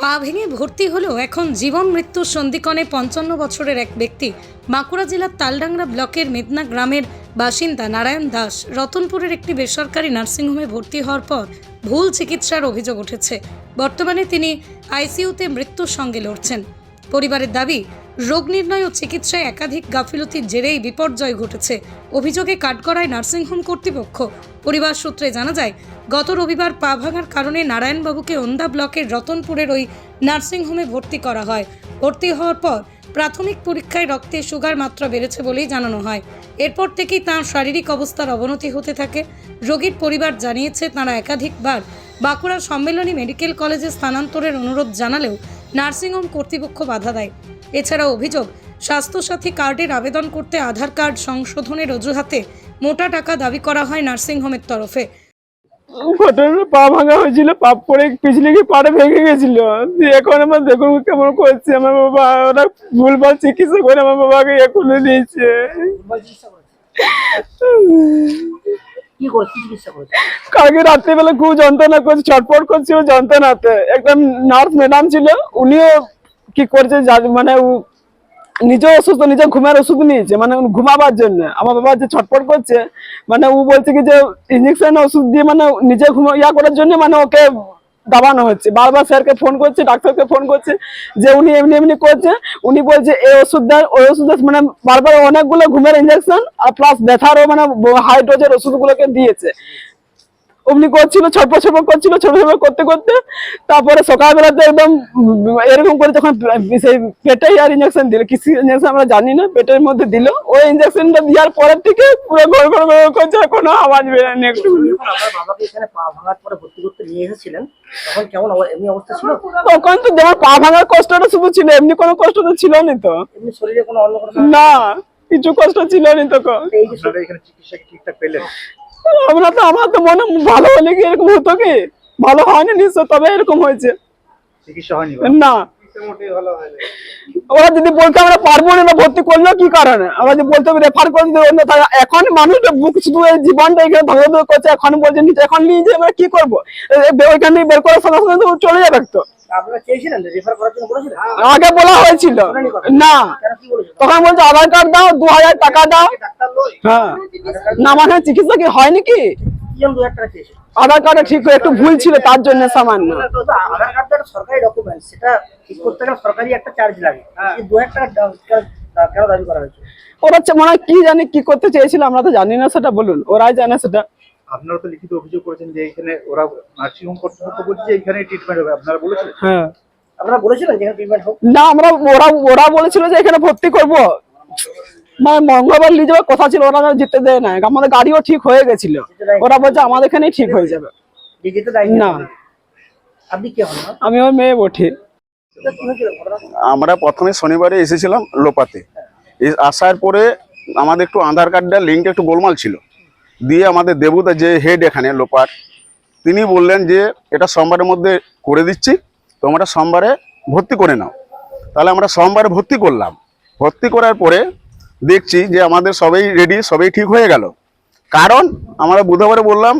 পা ভেঙে ভর্তি হলেও এখন জীবন মৃত্যুর সন্ধিকণে পঞ্চান্ন বছরের এক ব্যক্তি বাঁকুড়া জেলার তালডাংরা ব্লকের মেদনা গ্রামের বাসিন্দা নারায়ণ দাস রতনপুরের একটি বেসরকারি নার্সিংহোমে ভর্তি হওয়ার পর ভুল চিকিৎসার অভিযোগ উঠেছে। বর্তমানে তিনি আইসিইউতে মৃত্যুর সঙ্গে লড়ছেন। পরিবারের দাবি রোগ নির্ণয় ও চিকিৎসায় একাধিক গাফিলতির জেরেই বিপর্যয় ঘটেছে। অভিযোগে কাঠগড়ায় নার্সিংহোম কর্তৃপক্ষ। পরিবার সূত্রে জানা যায়, গত রবিবার পা ভাঙার কারণে নারায়ণবাবুকে ওন্দা ব্লকের রতনপুরের ওই নার্সিংহোমে ভর্তি করা হয়। ভর্তি হওয়ার পর প্রাথমিক পরীক্ষায় রক্তে সুগার মাত্রা বেড়েছে বলেই জানানো হয়। এরপর থেকেই তাঁর শারীরিক অবস্থার অবনতি হতে থাকে। রোগীর পরিবার জানিয়েছে, তাঁরা একাধিকবার বাঁকুড়া সম্মেলনী মেডিকেল কলেজে স্থানান্তরের অনুরোধ জানালেও নার্সিংহোম কর্তৃপক্ষ বাধা দেয়। এছাড়া অভিযোগ স্বাস্থ্যসাথী কার্ডের আবেদন করতে আধার কার্ড সংশোধনের অজুহাতে মোটা টাকা দাবি করা হয় নার্সিংহোমের তরফে। ঘটনা পা ভাঙা হয়েছিল পা পরে পিছলে গিয়ে পাড়ে ভেঙে গেছিল। দিয়ে এখন আমার দেখুন কেমন করছে আমার বাবা ওরা ভুলভাল চিকিৎসা করে আমার বাবাকে ইয়ে কি চিকিৎসা করেছে? কালকে রাত্রিবেলা খুব যন্ত্রণা করছে ছটফট করছে ও যন্ত্রণাতে। একদম নার্স ম্যাডাম ছিল উনিও কি করছে? মানে উ- নিজে অসুস্থ, নিজে ঘুমের ওষুধ নিয়েছে মানে ঘুমাবার জন্য। আমার বাবা যে ছটফট করছে মানে ও বলছে কি যে ইঞ্জেকশন ওষুধ দিয়ে মানে নিজে ঘুমা, ইয়া করার জন্য মানে ওকে দাবানো হচ্ছে। বারবার স্যারকে ফোন করছে, ডাক্তারকে ফোন করছে যে উনি এমনি এমনি করছে। উনি বলছে, এই ওষুধ দেন ওই ওষুধ মানে বারবার অনেকগুলো ঘুমের ইঞ্জেকশন আর প্লাস ব্যথারও মানে হাই ডোজের ওষুধগুলোকে দিয়েছে। অমনি করছিল ছটপট ছটপট করছিল ছোট ছোট করতে করতে। তারপরে সকালবেলাতে একদম এরকম করে যখন সেই পেটে আর ইঞ্জেকশন দিল কিছু ইঞ্জেকশন আমরা জানি না পেটের মধ্যে দিল। ওই ইঞ্জেকশনটা দেওয়ার পরের থেকে পুরো ঘর ঘর ঘর করছে কোনো আওয়াজ বেরোয়নি একটু যখন আপনার বাবাকে এখানে পা ভাঙার পরে ভর্তি করতে নিয়ে এসেছিলেন তখন কেমন অব- এমনি অবস্থা ছিল? তো যেমন পা ভাঙার কষ্টটা শুধু ছিল এমনি কোনো কষ্ট তো ছিল না তো। এমনি শরীরে কোনো অন্য না কিছু কষ্ট ছিল না তখন। আমরা তো আমার তো মনে ভালো হলে কি এরকম হতো কি? ভালো হয়নি নিশ্চয় তবে এরকম হয়েছে। না। ওরা যদি বলতে আমরা পারব না ভর্তি করল কি কারণে? আমরা যদি বলতে রেফার করে দিতে অন্য এখন মানুষ বুক শুধু জীবনটা এখানে ধরে ধরে করছে এখন বলছে নিচে এখন নিয়ে যে আমরা কি করব? ওইখান বের করার সঙ্গে সঙ্গে চলে যাবে তো। আগে বলা হয়েছিল। না। তখন বলছে আধার কার্ড দাও দু হাজার টাকা দাও। হ্যাঁ। না মানে চিকিৎসা কি হয় নাকি? আধার কার্ডে ঠিক একটু ভুল ছিল তার জন্য সামান্য। আধার সরকারি ডকুমেন্ট সেটা ঠিক করতে গেলে সরকারি একটা চার্জ লাগে। দু হাজার টাকা দা- কেন কেন দাবি করা হয়েছে? ওরা হচ্ছে মনে হয় কি জানি কি করতে চেয়েছিল আমরা তো জানি না সেটা বলুন। ওরাই জানে সেটা। আপনারা তো লিখিত অভিযোগ করেছেন যে এখানে ওরা নার্সিং হোম কর্তৃপক্ষ বলছে যে এখানে ট্রিটমেন্ট হবে। আপনারা বলেছিলেন? হ্যাঁ। আপনারা বলেছিলেন যেখানে ট্রিটমেন্ট হোক? না আমরা ওরা ওরা বলেছিল যে এখানে ভর্তি করব। মানে মঙ্গলবার নিয়ে যাওয়ার কথা ছিল ওরা যেতে দেয় না আমাদের গাড়িও ঠিক হয়ে গেছিল। ওরা বলছে আমাদের এখানেই ঠিক হয়ে যাবে। যে না। আপনি কে হন আমি ওর মেয়ে বঠি আমরা প্রথমে শনিবারে এসেছিলাম লোপাতে। আসার পরে আমাদের একটু আধার কার্ডটা লিঙ্কটা একটু গোলমাল ছিল। দিয়ে আমাদের দেবুদা যে হেড এখানে লোপার তিনি বললেন যে, এটা সোমবারের মধ্যে করে দিচ্ছি, তোমরা সোমবারে ভর্তি করে নাও। তাহলে আমরা সোমবারে ভর্তি করলাম। ভর্তি করার পরে দেখছি যে, আমাদের সবাই রেডি সবাই ঠিক হয়ে গেল। কারণ আমরা বুধবারে বললাম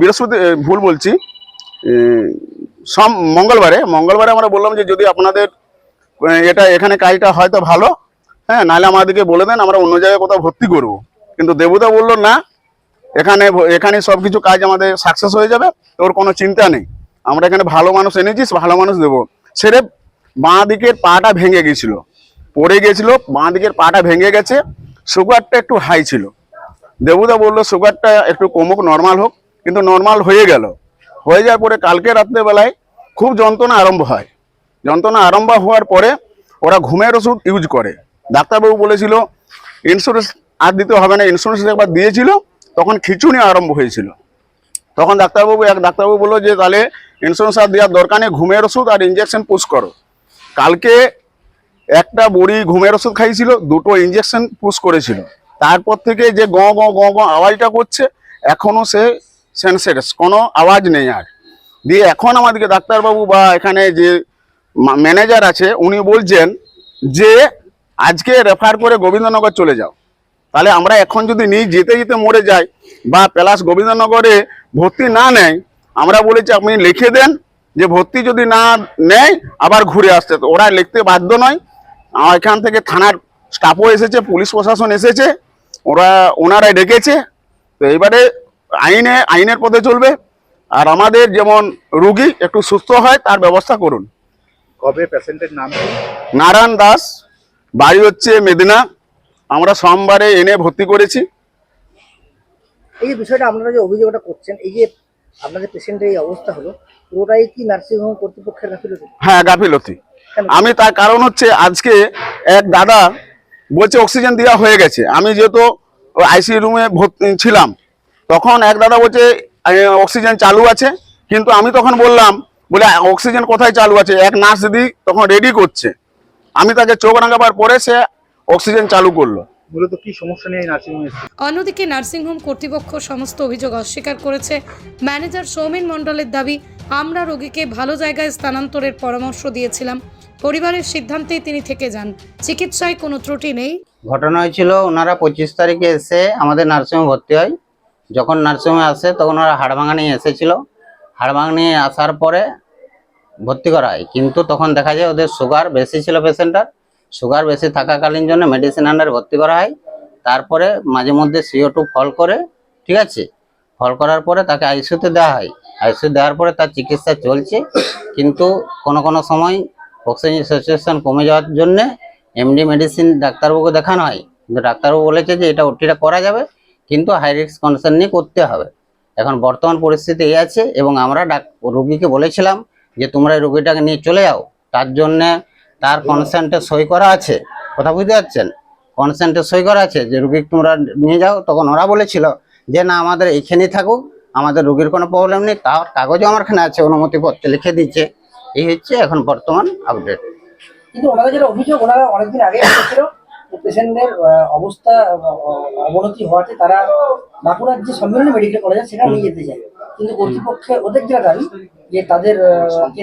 বৃহস্পতি ভুল বলছি সম, মঙ্গলবারে মঙ্গলবারে আমরা বললাম যে, যদি আপনাদের এটা এখানে কাজটা হয়তো ভালো হ্যাঁ নাহলে আমাদেরকে বলে দেন, আমরা অন্য জায়গায় কোথাও ভর্তি করব। কিন্তু দেবুদা বলল, না এখানে এখানে সব কিছু কাজ আমাদের সাকসেস হয়ে যাবে তোর কোনো চিন্তা নেই। আমরা এখানে ভালো মানুষ এনেছিস, ভালো মানুষ দেবো। সেরে বাঁ দিকের পাটা ভেঙে গেছিল। পড়ে গেছিল, বাঁ দিকের পাটা ভেঙে গেছে সুগারটা একটু হাই ছিল। দেবুদা বলল সুগারটা একটু কমুক নর্মাল হোক। কিন্তু নর্মাল হয়ে গেল। হয়ে যাওয়ার পরে কালকে রাত্রেবেলায় খুব যন্ত্রণা আরম্ভ হয়। যন্ত্রণা আরম্ভ হওয়ার পরে ওরা ঘুমের ওষুধ ইউজ করে। ডাক্তারবাবু বলেছিল ইন্স্যুরেন্স আর দিতে হবে না ইন্স্যুরেন্স একবার দিয়েছিল তখন খিচুনি আরম্ভ হয়েছিল। তখন ডাক্তারবাবু, এক ডাক্তারবাবু বলল যে, তাহলে ইন্স্যুরেন্স আর দেওয়ার দরকার নেই, ঘুমের ওষুধ আর ইঞ্জেকশন পুশ করো। কালকে একটা বড়ি ঘুমের ওষুধ খাইছিল, দুটো ইঞ্জেকশন পুশ করেছিল। তারপর থেকে যে গ গ গ গ আওয়াজটা করছে এখনও সে সেন্সেটাস কোনো আওয়াজ নেই আর। দিয়ে এখন আমাদেরকে ডাক্তারবাবু বা এখানে যে ম্যানেজার আছে, উনি বলছেন যে, আজকে রেফার করে গোবিন্দনগর চলে যাও। তাহলে আমরা এখন যদি নিয়ে যেতে যেতে মরে যাই বা প্লাস গোবিন্দনগরে ভর্তি না নেয় আমরা বলেছি আপনি লিখে দেন যে ভর্তি যদি না নেয় আবার ঘুরে আসতে। তো ওরা লিখতে বাধ্য নয়। এখান থেকে থানার স্টাফও এসেছে পুলিশ প্রশাসন এসেছে ওরা ওনারাই ডেকেছে। তো এবারে আইনে আইনের পথে চলবে। আর আমাদের যেমন রুগী একটু সুস্থ হয় তার ব্যবস্থা করুন। কবে পেশেন্টের নাম নারায়ণ দাস বাড়ি হচ্ছে মেদিনা। আমরা সোমবারে এনে ভর্তি করেছি। এই যে বিষয়টা আপনারা যে অভিযোগটা করছেন এই যে আপনাদের পেশেন্টের এই অবস্থা হলো পুরোটাই কি নার্সিংহোম কর্তৃপক্ষের গাফিলতি? হ্যাঁ গাফিলতি। আমি তার কারণ হচ্ছে আজকে এক দাদা বলছে অক্সিজেন দেওয়া হয়ে গেছে। আমি যেহেতু আইসি রুমে ভর্তি ছিলাম তখন এক দাদা বলছে অক্সিজেন চালু আছে। কিন্তু আমি তখন বললাম বলে অক্সিজেন কোথায় চালু আছে? এক নার্স দিদি তখন রেডি করছে। আমি তাকে চোখ রাঙাবার পরে সে অক্সিজেন চালু করল। মূলত কি সমস্যা নিয়ে নার্সিংহোম অন্যদিকে নার্সিংহোম কর্তৃপক্ষ সমস্ত অভিযোগ অস্বীকার করেছে। ম্যানেজার সৌমেন মণ্ডলের দাবি আমরা রোগীকে ভালো জায়গায় স্থানান্তরের পরামর্শ দিয়েছিলাম। পরিবারের সিদ্ধান্তেই তিনি থেকে যান। চিকিৎসায় কোনো ত্রুটি নেই। ঘটনা হয়েছিল ওনারা পঁচিশ তারিখে এসে আমাদের নার্সিংহোমে ভর্তি হয়। যখন নার্সিংহোমে আসে তখন ওরা হাড়ভাঙা নিয়ে এসেছিল। হাড়ভাঙা নিয়ে আসার পরে ভর্তি করা হয়। কিন্তু তখন দেখা যায় ওদের সুগার বেশি ছিল পেশেন্টার সুগার বেশি থাকাকালীন জন্য মেডিসিন আন্ডারে ভর্তি করা হয়। তারপরে মাঝে মধ্যে সিও টু ফল করে, ঠিক আছে? ফল করার পরে তাকে আইসিউতে দেওয়া হয়। আইসিউ দেওয়ার পরে তার চিকিৎসা চলছে। কিন্তু কোনো কোনো সময় অক্সিজেন স্যাচুরেশন কমে যাওয়ার জন্যে এমডি মেডিসিন ডাক্তারবাবুকে দেখানো হয়। কিন্তু ডাক্তারবাবু বলেছে যে এটা ওটিটা করা যাবে, কিন্তু হাই রিস্ক কন্ডিশন নিয়ে করতে হবে। এখন বর্তমান পরিস্থিতি এই আছে এবং আমরা ডাক রুগীকে বলেছিলাম যে তোমরা এই রুগীটাকে নিয়ে চলে যাও। তার জন্যে তার কনসেন্টে সই করা আছে। কথা বুঝতে পারছেন? কনসেন্টে সই করা আছে যে রুগী তোমরা নিয়ে যাও, তখন ওরা বলেছিল যে না, আমাদের এইখানেই থাকুক, আমাদের রুগীর কোনো প্রবলেম নেই, তার কাগজও আমার এখানে আছে, অনুমতিপত্রে লিখে দিচ্ছে এই হচ্ছে এখন বর্তমান আপডেট অবস্থা অবনতি হওয়াতে তারা বাঁকুড়ার যে সম্মেলনী মেডিকেল কলেজ সেটা নিয়ে যেতে চায়। কিন্তু কর্তৃপক্ষে ওদের দাবি যে তাদের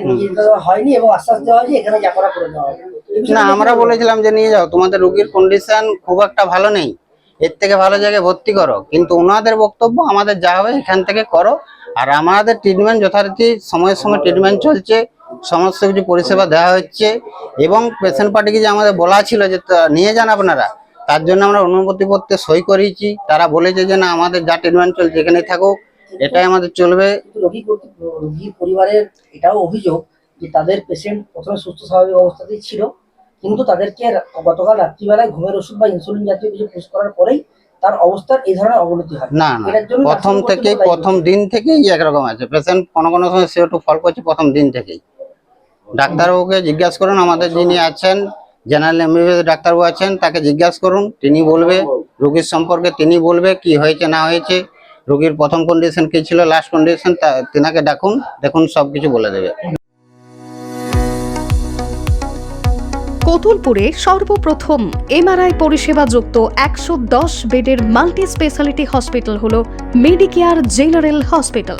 নিয়ে দেওয়া হয়নি এবং আশ্বাস দেওয়া হয় যে এখানে যা করে দেওয়া বিষয়টা না আমরা বলেছিলাম যে নিয়ে যাও। তোমাদের রোগীর কন্ডিশন খুব একটা ভালো নেই। এর থেকে ভালো জায়গায় ভর্তি করো। কিন্তু ওনাদের বক্তব্য আমাদের যা হবে এখান থেকে করো। আর আমাদের ট্রিটমেন্ট যথারীতি সময়ের সময় ট্রিটমেন্ট চলছে। সমস্ত কিছু পরিষেবা দেওয়া হচ্ছে। এবং পেশেন্ট পার্টিকে যে আমাদের বলা ছিল যে নিয়ে যান আপনারা তার জন্য আমরা অনুমতিপত্রে সই করিয়েছি। তারা বলেছে যে না আমাদের যা ট্রিটমেন্ট চলছে এখানেই থাকুক। এটাই আমাদের চলবে। রোগী পরিবারের এটাও অভিযোগ যে তাদের পেশেন্ট প্রথমে সুস্থ স্বাভাবিক অবস্থাতেই ছিল কিন্তু তাদেরকে গতকাল রাত্রিবেলায় ঘুমের ওষুধ বা ইনসুলিন জাতীয় কিছু পুশ করার পরেই তার অবস্থার এই ধরনের অবনতি হয়। না না প্রথম থেকেই প্রথম দিন থেকেই একরকম আছে। পেশেন্ট কোনো কোনো সময় সে একটু ফল করছে প্রথম দিন থেকেই। ডাক্তারবাবুকে জিজ্ঞাসা করুন আমাদের যিনি আছেন জেনারেল এমবিবিএস ডাক্তারবাবু আছেন তাকে জিজ্ঞাসা করুন তিনি বলবে রোগীর সম্পর্কে তিনি বলবে কি হয়েছে না হয়েছে। রোগীর প্রথম কন্ডিশন কি ছিল লাস্ট কন্ডিশন তেনাকে ডাকুন, দেখুন সব কিছু বলে দেবে। কতুলপুরে সর্বপ্রথম এমআরআই পরিষেবা যুক্ত একশো দশ বেডের মাল্টি স্পেশালিটি হসপিটাল হল মেডিকেয়ার জেনারেল হসপিটাল